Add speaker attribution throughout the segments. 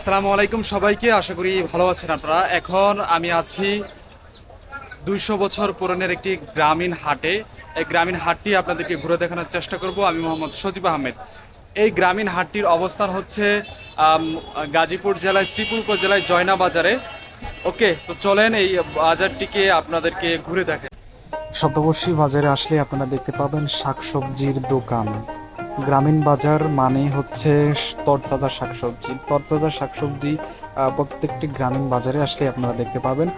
Speaker 1: আসসালামু আলাইকুম সবাইকে, আশা করি ভালো আছেন আপনারা। এখন আমি আছি দুইশো বছর পুরনের একটি গ্রামীণ হাটে। এই গ্রামীণ হাটটি আপনাদেরকে ঘুরে দেখানোর চেষ্টা করব। আমি মোহাম্মদ সজিব আহমেদ। এই গ্রামীণ হাটটির অবস্থান হচ্ছে গাজীপুর জেলায়, শ্রীপুর উপজেলায় জয়না বাজারে ওকে, তো চলেন এই বাজারটিকে আপনাদেরকে ঘুরে দেখেন
Speaker 2: শতবর্ষী বাজারে আসলে আপনারা দেখতে পাবেন শাকসবজির দোকান। গ্রামীণ বাজার মানে হচ্ছে তরতাজা শাকসবজি। তরতাজা শাকসবজি প্রত্যেকটি গ্রামীণ বাজারে আসলে আপনারা দেখতে পাবেন।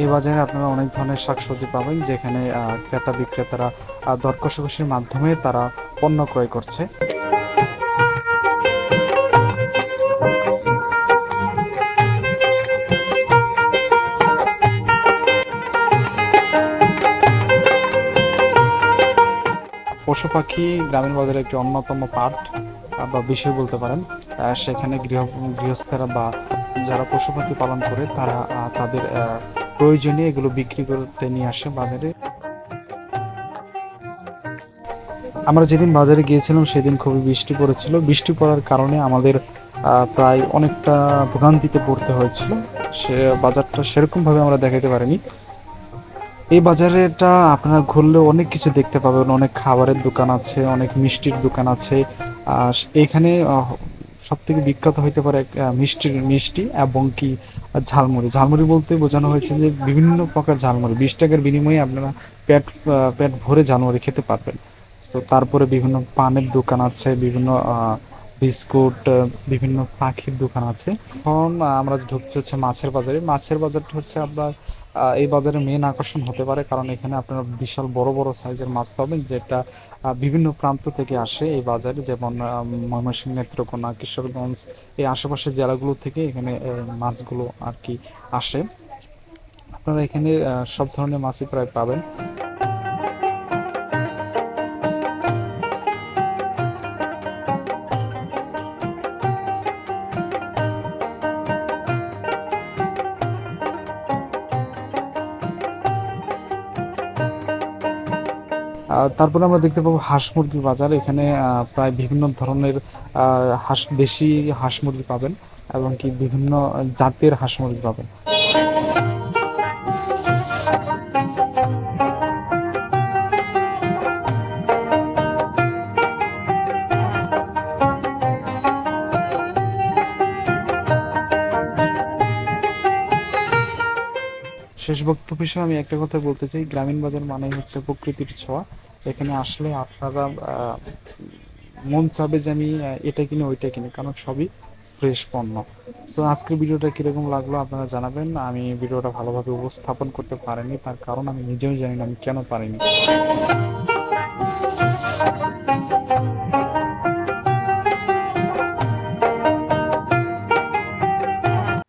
Speaker 2: এই বাজারে আপনারা অনেক ধরনের শাকসবজি পাবেন, যেখানে ক্রেতা বিক্রেতারা দর কষাকষির মাধ্যমে তারা পণ্য ক্রয় করছে। পশু পাখি গ্রামীণ বাজারের একটি অন্যতম পার্ট বা বিষয় বলতে পারেন সেখানে গৃহ গৃহস্থেরা বা যারা পশু পাখি পালন করে তারা তাদের আহ, প্রয়োজনীয় এগুলো বিক্রি করতে নিয়ে আসে বাজারে। আমরা যেদিন বাজারে গিয়েছিলাম সেদিন খুবই বৃষ্টি পড়েছিল। বৃষ্টি পড়ার কারণে আমাদের প্রায় অনেকটা ভোগান্তিতে পড়তে হয়েছিল। সে বাজারটা সেরকমভাবে আমরা দেখাতে পারিনি। এই বাজারেটা আপনারা ঘুরলে অনেক কিছু দেখতে পাবেন। অনেক খাবারের দোকান আছে, অনেক মিষ্টির দোকান আছে। আর এখানে সব থেকে বিখ্যাত হইতে পারে মিষ্টির, মিষ্টি এবং কি ঝালমুড়ি। ঝালমুড়ি বলতে বোঝানো হয়েছে যে বিভিন্ন প্রকার ঝালমুড়ি। বিশ টাকার বিনিময়ে আপনারা পেট পেট ভরে ঝালমুড়ি খেতে পারবেন। তো তারপরে বিভিন্ন পানের দোকান আছে, বিভিন্ন বিস্কুট বিভিন্ন পাখির দোকান আছে। এখন আমরা ঢুকছি হচ্ছে মাছের বাজারে। মাছের বাজারটা হচ্ছে আপনার এই বাজারের মেন আকর্ষণ হতে পারে, কারণ এখানে আপনারা বিশাল বড় বড় সাইজের মাছ পাবেন, যেটা বিভিন্ন প্রান্ত থেকে আসে এই বাজারে, যেমন ময়মনসিংহ, নেত্রকোনা, কিশোরগঞ্জ, এই আশেপাশের জেলাগুলো থেকে এখানে মাছগুলো আর কি আসে। আপনারা এখানে সব ধরনের মাছই প্রায় পাবেন। তারপরে আমরা দেখতে পাবো হাঁস মুরগির বাজার। এখানে প্রায় বিভিন্ন ধরনের হাঁস, দেশি হাঁস মুরগি পাবেন এবং কি বিভিন্ন জাতের হাঁস মুরগি পাবেন। শেষ বক্তব্য হিসেবে আমি একটা কথা বলতে চাই। গ্রামীণ বাজার মানে হচ্ছে প্রকৃতির ছোঁয়া। এখানে আসলে আপনারা মন চাবে যে আমি এটা কিনে, ওইটা কিনে, কারণ সবই ফ্রেশ পণ্য। সো আজকের ভিডিওটা কীরকম লাগল আপনারা জানাবেন। আমি ভিডিওটা ভালোভাবে উপস্থাপন করতে পারিনি, তার কারণ আমি নিজেও জানি না, আমি কেন পারিনি।